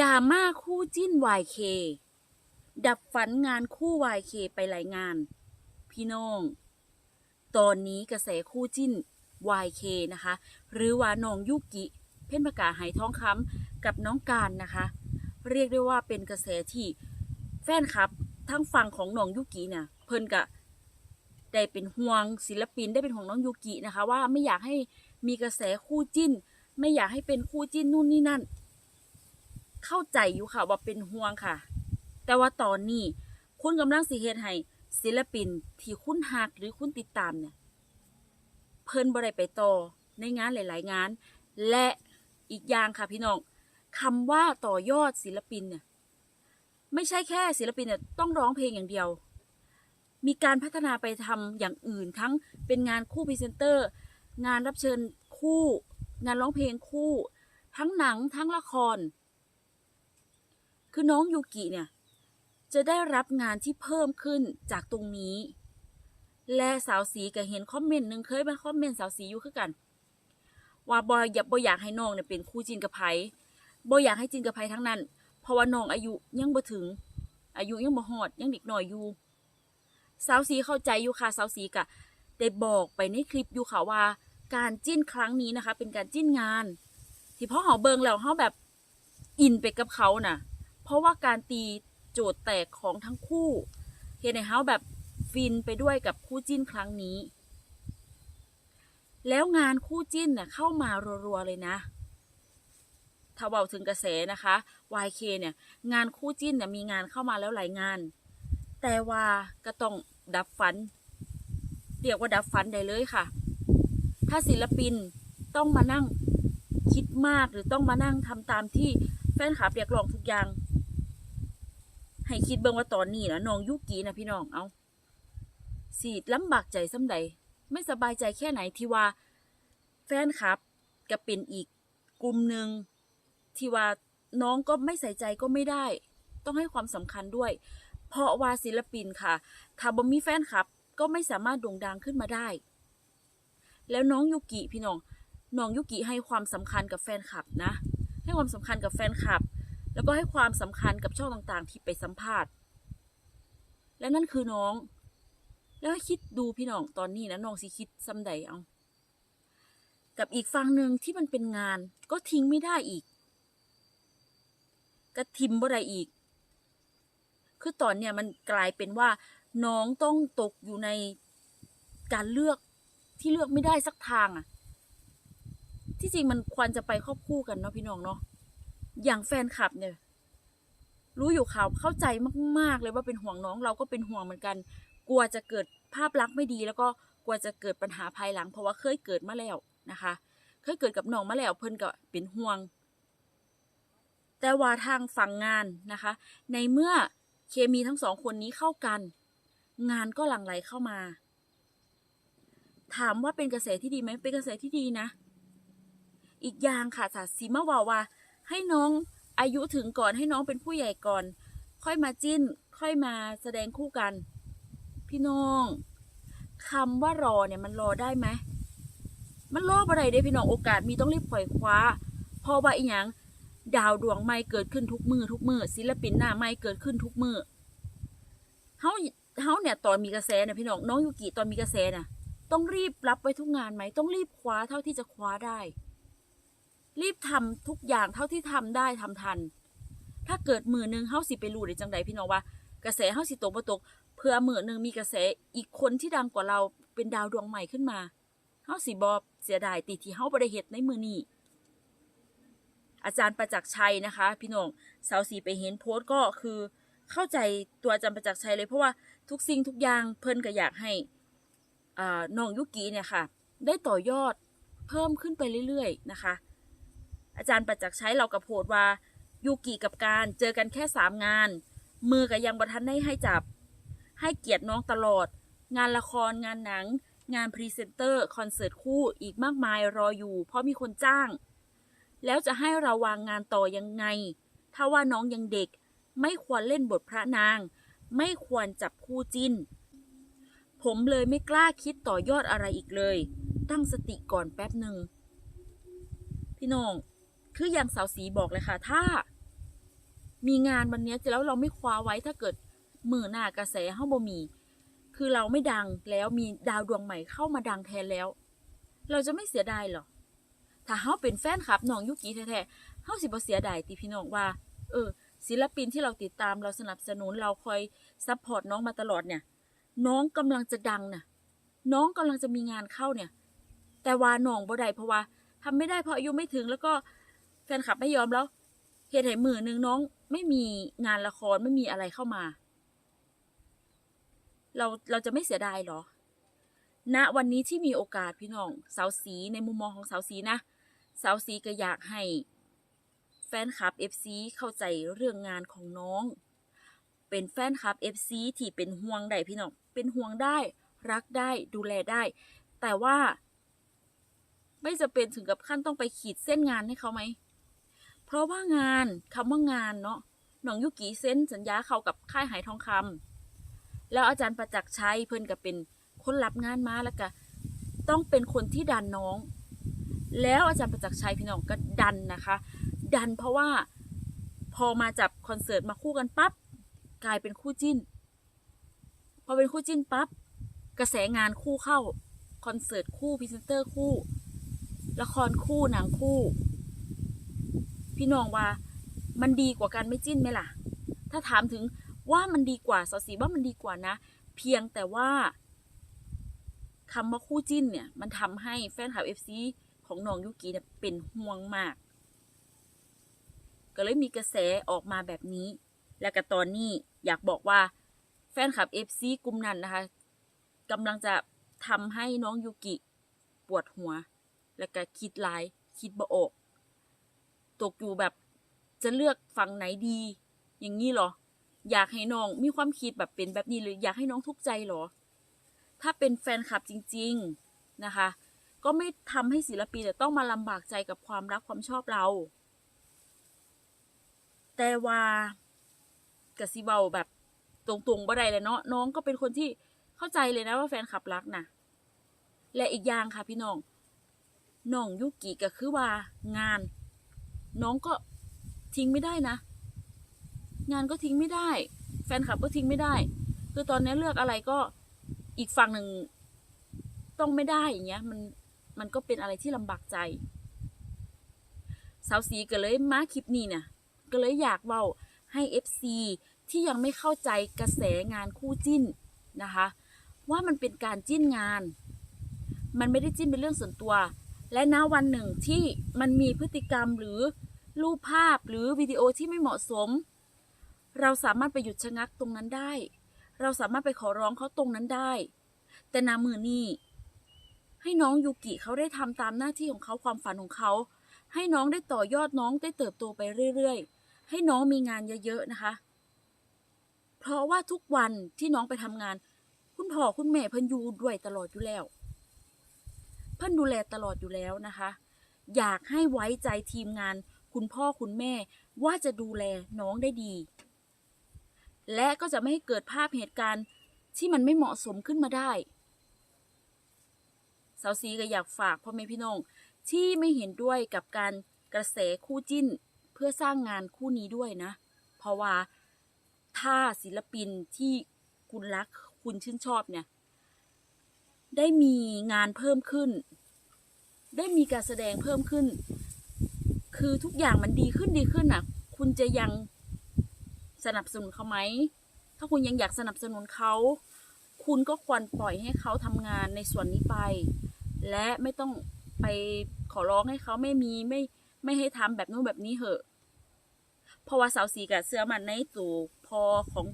ดราม่าคู่จิ้น YK ดับฝันงานคู่ YK ไปหลายงาน พี่น้อง ตอนนี้กระแสคู่จิ้น YK นะคะ หรือว่าน้องยุกิ เพ่นประกาไหทองคำกับน้องการนะคะ เรียกได้ว่าเป็นกระแสที่แฟนคลับทั้งฝั่งของน้องยุกิเนี่ยเพิ่นกะได้เป็นห่วงศิลปินได้เป็นห่วงน้องยุกินะคะ ว่าไม่อยากให้มีกระแสคู่จิ้น ไม่อยากให้เป็นคู่จิ้นนู่นนี่นั่น เข้าใจอยู่ค่ะว่าเป็นห่วงค่ะ แต่ว่าตอนนี้คุณกำลังสิเฮ็ดให้ศิลปินที่คุณฮักหรือคุณติดตามเนี่ยเพิ่นบ่ได้ไปต่อในงานหลาย ๆ งาน และอีกอย่างค่ะพี่น้องคำว่าต่อยอดศิลปินเนี่ยไม่ใช่แค่ศิลปินเนี่ยต้องร้องเพลงอย่างเดียว มีการพัฒนาไปทำอย่างอื่นทั้งเป็นงานคู่พรีเซนเตอร์ งานรับเชิญคู่ งานร้องเพลงคู่ ทั้งหนังทั้งละคร คือน้องยูกิเนี่ย จะได้รับงานที่เพิ่มขึ้นจากตรงนี้ และสาวสีก็เห็นคอมเมนต์หนึ่งเคยมาคอมเมนต์สาวสีอยู่คือกัน ว่าบอยอย่าบอยอยากให้น้องเนี่ยเป็นคู่จินกับไผบอยอยากให้จินกับไผทั้งนั้น เพราะว่าน้องอายุยังบ่ถึง อายุยังบ่ฮอดยังเด็กหน่อยอยู่สาวสีเข้าใจอยู่ค่ะสาวสีกะได้บอกไปในคลิปอยู่ค่ะว่า การจิ้นครั้งนี้นะคะ เป็นการจิ้นงาน ที่พ่อเฮาเบิงแล้วเฮาแบบอินไปกับเขาน่ะ เพราะว่าการตีโจทย์แตกของทั้งคู่เห็นในเฮาแบบฟินไปด้วยกับคู่จิ้นครั้งนี้ แล้วงานคู่จิ้นเน่ะเข้ามารัวๆเลยนะ ถ้าเบาถึงกระแสนะคะ YK เนี่ยงานคู่จิ้นเนี่ยมีงานเข้ามาแล้วหลายงาน แต่ว่าก็ต้องดับฝัน เรียกว่าดับฝันได้เลยค่ะ ถ้าศิลปินต้องมานั่งคิดมากหรือต้องมานั่งทำตามที่แฟนคลับเรียกร้องทุกอย่าง ให้คิดเบิ่งว่าตอนนี้นะน้องยุกีนะพี่น้องเอาสีลำบากใจซ้ำใด ไม่สบายใจแค่ไหนที่ว่า แฟนคลับก็เป็นอีกกลุ่มหนึ่งที่ว่าน้องก็ไม่ใส่ใจก็ไม่ได้ ต้องให้ความสำคัญด้วย เพราะว่าศิลปินค่ะถ้าบ่มีแฟนคลับ ก็ไม่สามารถโด่งดังขึ้นมาได้ แล้วน้องยุกิพี่น้องน้องยุกิให้ความสำคัญกับแฟนคลับนะ ให้ความสำคัญกับแฟนคลับ แล้วก็ให้ความสำคัญกับช่องต่างๆ ที่ไปสัมภาษณ์ และนั่นคือน้อง แล้วคิดดูพี่น้องตอนนี้นะน้องสิคิดซ้ำใดเอา กับอีกฝั่งหนึ่งที่มันเป็นงาน ก็ทิ้งไม่ได้อีกก็ทิมบ่ได้อีก คือตอนเนี้ยมันกลายเป็นว่า น้องต้องตกอยู่ในการเลือกที่เลือกไม่ได้สักทางอะที่จริงมันควรจะไปครอบคู่กันเนาะพี่น้องเนาะ อย่างแฟนคลับเนี่ย รู้อยู่ข่าวเข้าใจมาก ๆ เลยว่าเป็นห่วงน้องเราก็เป็นห่วงเหมือนกัน กลัวจะเกิดภาพลักษณ์ไม่ดี แล้วก็กลัวจะเกิดปัญหาภายหลัง เพราะว่าเคยเกิดมาแล้วนะคะ เคยเกิดกับน้องมาแล้วเพิ่นก็เป็นห่วง แต่ว่าทางฝั่งงานนะคะ ในเมื่อเคมีทั้งสองคนนี้เข้ากัน งานก็หลั่งไหลเข้ามา ถามว่าเป็นกระแสที่ดีไหมเป็นกระแสที่ดีนะ อีกอย่างค่ะสาสีมาว่าว่า ให้น้องอายุถึงก่อนให้น้องเป็นผู้ใหญ่ก่อน ค่อยมาจิ้น ค่อยมาแสดงคู่กัน พี่น้องคำว่ารอเนี่ยมันรอได้ไหมมันรออะไรได้พี่น้องโอกาสมีต้องรีบปล่อยคว้าพราะว่าอีหยังดาวดวงใหม่เกิดขึ้นทุกมือทุกมือศิลปินหน้าใหม่เกิดขึ้นทุกมือเฮาเฮาเนี่ยตอนมีกระแสเนี่ยพี่น้องน้องยูกิตอนมีกระแสน่ะ ต้องรีบรับไว้ทุกงานไหมต้องรีบคว้าเท่าที่จะคว้าได้ รีบทำทุกอย่างเท่าที่ทำได้ทำทัน ถ้าเกิดมือหนึงเฮาสิไปรู้ได้จังใดพี่น้องว่า กระแสเฮาสิตกบ่ตกเพื่อมือหนึงมีกระแสอีกคนที่ดังกว่าเราเป็นดาวดวงใหม่ขึ้นมาเฮาสิบ่เสียดายติที่เฮาบ่ได้เฮ็ดในมือนี้อาจารย์ประจักษ์ชัยนะคะ พี่น้องสาวสีไปเห็นโพสต์ก็คือเข้าใจตัวอาจารย์ประจักษ์ชัยเลย เพราะว่าทุกสิ่งทุกอย่างเพิ่นก็อยากให้อ่าน้องยุกิเนี่ยค่ะ ได้ต่อยอดเพิ่มขึ้นไปเรื่อยๆนะคะ อาจารย์ประจักษ์ชัยเรากับโพสต์ว่ายูกิกับการเจอกันแค่สามงาน มือกับยังบัทันได้ให้จับ ให้เกียรติน้องตลอด งานละครงานหนัง งานพรีเซนเตอร์ คอนเสิร์ตคู่อีกมากมายรออยู่ เพราะมีคนจ้าง แล้วจะให้เราวางงานต่อยังไง ถ้าว่าน้องยังเด็ก ไม่ควรเล่นบทพระนาง ไม่ควรจับคู่จิ้น ผมเลยไม่กล้าคิดต่อยอดอะไรอีกเลย ตั้งสติก่อนแป๊บหนึ่งพี่น้อง คืออย่างสาวสีบอกเลยค่ะ ถ้า มีงานวันเนี้ยแล้วเราไม่คว้าไว้ถ้าเกิดมือหน้ากระแสเฮาบ่มี คือเราไม่ดังแล้วมีดาวดวงใหม่เข้ามาดังแทนแล้ว เราจะไม่เสียดายหรอถ้าเฮาเป็นแฟนคลับน้องยุกิแท้ๆเฮาสิบ่เสียดายติพี่น้องว่า เออ ศิลปินที่เราติดตามเราสนับสนุนเราคอยซัพพอร์ตน้องมาตลอดเนี่ย น้องกำลังจะดังน่ะ น้องกำลังจะมีงานเข้าเนี่ย แต่ว่าน้องบ่ได้เพราะว่าทำไม่ได้เพราะอายุไม่ถึงแล้วก็ แฟนคลับไม่ยอมแล้วเหตุให้มือหนึ่งน้อง ไม่มีงานละครไม่มีอะไรเข้ามา เราเราจะไม่เสียดายหรอณวันนี้ที่มีโอกาสพี่น้องสาวสีในมุมมองของสาวสีนะสาวสีก็อยากให้ แฟนคลับ FC เข้าใจเรื่องงานของน้อง เป็นแฟนคลับ FC ที่เป็นห่วงได้พี่น้องเป็นห่วงได้รักได้ดูแลได้ แต่ว่า ไม่จะเป็นถึงกับขั้นต้องไปขีดเส้นงานให้เขาไหม เพราะว่างานคำว่างานเนาะน้องยุกิเส้นสัญญาเขากับค่ายหายทองคำแล้วอาจารย์ประจักษ์ชัยเพิ่นก็เป็นคนรับงานมาแล้วก็ต้องเป็นคนที่ดันน้อง แล้วอาจารย์ประจักษ์ชัยพี่น้องก็ดันนะคะ ดันเพราะว่าพอมาจับคอนเสิร์ตมาคู่กันปั๊บกลายเป็นคู่จิ้น พอเป็นคู่จิ้นปั๊บกระแสงานคู่เข้าคอนเสิร์ตคู่พรีเซนเตอร์คู่ ละครคู่หนังคู่ พี่น้องว่ามันดีกว่ากันไม่จิ้นไหมล่ะ ถ้าถามถึงว่ามันดีกว่าสอสีว่ามันดีกว่านะ เพียงแต่ว่าคำว่าคู่จิ้นเนี่ยมันทำให้แฟนคลับเอฟซีของน้องยุกิเนี่ยเป็นห่วงมาก ก็เลยมีกระแสออกมาแบบนี้ และก็ตอนนี้อยากบอกว่าแฟนคลับเอฟซีกลุ่มนั้นนะคะกำลังจะทำให้น้องยูกิปวดหัว และก็คิดลายคิดบ่ออก ตกอยู่แบบจะเลือกฝั่งไหนดี อย่างนี้หรอ อยากให้น้องมีความคิดแบบเป็นแบบนี้หรืออยากให้น้องทุกข์ใจหรอ ถ้าเป็นแฟนคลับจริง ๆนะคะ ก็ไม่ทำให้ศิลปินจะต้องมาลำบากใจกับความรักความชอบเรา แต่ว่ากะซิเบาแบบตรงๆบ่ได้เลยเนาะน้องก็เป็นคนที่เข้าใจเลยนะว่าแฟนคลับรักนะและอีกอย่างค่ะพี่น้องน้องยุกิก็คือว่างาน น้องก็ทิ้งไม่ได้นะ งานก็ทิ้งไม่ได้ แฟนคลับก็ทิ้งไม่ได้ คือตอนนี้เลือกอะไรก็อีกฝั่งหนึ่งต้องไม่ได้อย่างเงี้ย มันมันก็เป็นอะไรที่ลำบากใจ สาวสีก็เลยมาคลิปนี้เนี่ยก็เลยอยากเว้าให้ FC ที่ยังไม่เข้าใจกระแสงานคู่จิ้นนะคะ ว่ามันเป็นการจิ้นงาน มันไม่ได้จิ้นเป็นเรื่องส่วนตัว และณวันหนึ่งที่มันมีพฤติกรรมหรือ รูปภาพหรือวิดีโอที่ไม่เหมาะสม เราสามารถไปหยุดชะงักตรงนั้นได้ เราสามารถไปขอร้องเขาตรงนั้นได้ แต่นามือนี่ให้น้องยูกิเขาได้ทำตามหน้าที่ของเขาความฝันของเขา ให้น้องได้ต่อยอดน้องได้เติบโตไปเรื่อยๆ ให้น้องมีงานเยอะๆนะคะ เพราะว่าทุกวันที่น้องไปทำงาน คุณพ่อคุณแม่เพิ่นอยู่ด้วยตลอดอยู่แล้ว เพิ่นดูแลตลอดอยู่แล้วนะคะ อยากให้ไว้ใจทีมงาน คุณพ่อคุณแม่ ว่าจะดูแลน้องได้ดี และก็จะไม่ให้เกิดภาพเหตุการณ์ที่มันไม่เหมาะสมขึ้นมาได้สาวซีก็อยากฝากพ่อแม่พี่น้องที่ไม่เห็นด้วยกับการกระแสคู่จิ้น เพื่อสร้างงานคู่นี้ด้วยนะ เพราะว่าถ้าศิลปินที่คุณรักคุณชื่นชอบเนี่ย ได้มีงานเพิ่มขึ้น ได้มีการแสดงเพิ่มขึ้น คือทุกอย่างมันดีขึ้นดีขึ้นน่ะ คุณจะยังสนับสนุนเขาไหม ถ้าคุณยังอยากสนับสนุนเขา คุณก็ควรปล่อยให้เขาทำงานในส่วนนี้ไป และไม่ต้องไปขอร้องให้เขาไม่มีไม่ไม่ให้ทำแบบนู้นแบบนี้เหอะ เพราะว่าสาวสีกับเสื้อมันในตู่พอของ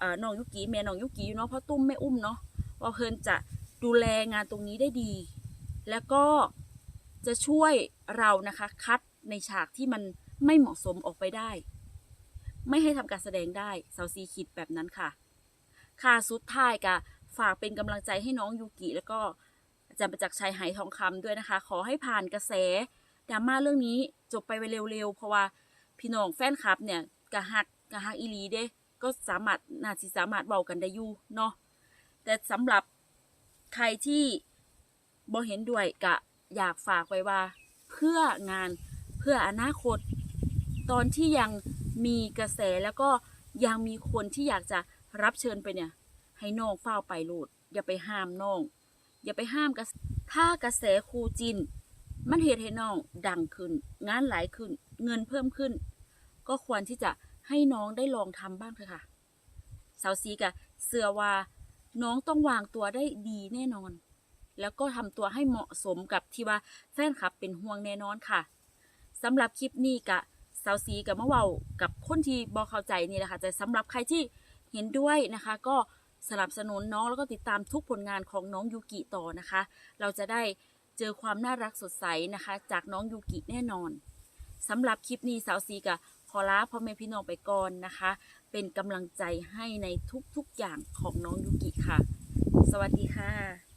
อน้องยุกิแม่น้องยุกิอยู่เนาะเพราะตุ้มไม่อุ้มเนาะว่าเพิ่นจะดูแลงานตรงนี้ได้ดี แล้วก็จะช่วยเรานะคะคัด ในฉากที่มันไม่เหมาะสมออกไปได้ ไม่ให้ทำการแสดงได้สาวซีคิดแบบนั้นค่ะ ค่ะสุดท้ายกะฝากเป็นกำลังใจให้น้องยูกิแล้วก็อาจารย์ประจักษ์ชัยหายทองคำด้วยนะคะ ขอให้ผ่านกระแสดราม่าเรื่องนี้จบไปเร็วๆเพราะว่าพี่น้องแฟนคลับเนี่ยกะฮักกะฮักอีลีเด้ก็สามารถน่าสิสามารถเบากันได้อยู่เนาะแต่สำหรับใครที่บ่เห็นด้วยกะอยากฝากไว้ว่า เพื่องาน เพื่ออนาคต ตอนที่ยังมีกระแสแล้วก็ยังมีคนที่อยากจะรับเชิญไปเนี่ย ให้น้องเฝ้าไปโลดอย่าไปห้ามน้อง อย่าไปห้ามกระถ้ากระแสครูจิน มันเหตุให้น้องดังขึ้น งานหลายขึ้น เงินเพิ่มขึ้น ก็ควรที่จะให้น้องได้ลองทำบ้างเถอะค่ะสาวซีกะเสือว่าน้องต้องวางตัวได้ดีแน่นอน แล้วก็ทำตัวให้เหมาะสมกับที่ว่าแฟนคลับเป็นห่วงแน่นอนค่ะ สำหรับคลิปนี้กะสาวซีกับมะเว้ากับคนที่บอเข้าใจนี่แหละค่ะแต่สำหรับใครที่เห็นด้วยนะคะ ก็สนับสนุนน้องแล้วก็ติดตามทุกผลงานของน้องยูกิต่อนะคะ เราจะได้เจอความน่ารักสดใสนะคะ จากน้องยูกิแน่นอนสำหรับคลิปนี้สาวซีกะขอลาพ่อแม่พี่น้องไปก่อนนะคะ เป็นกำลังใจให้ในทุกๆอย่างของน้องยูกิค่ะ สวัสดีค่ะ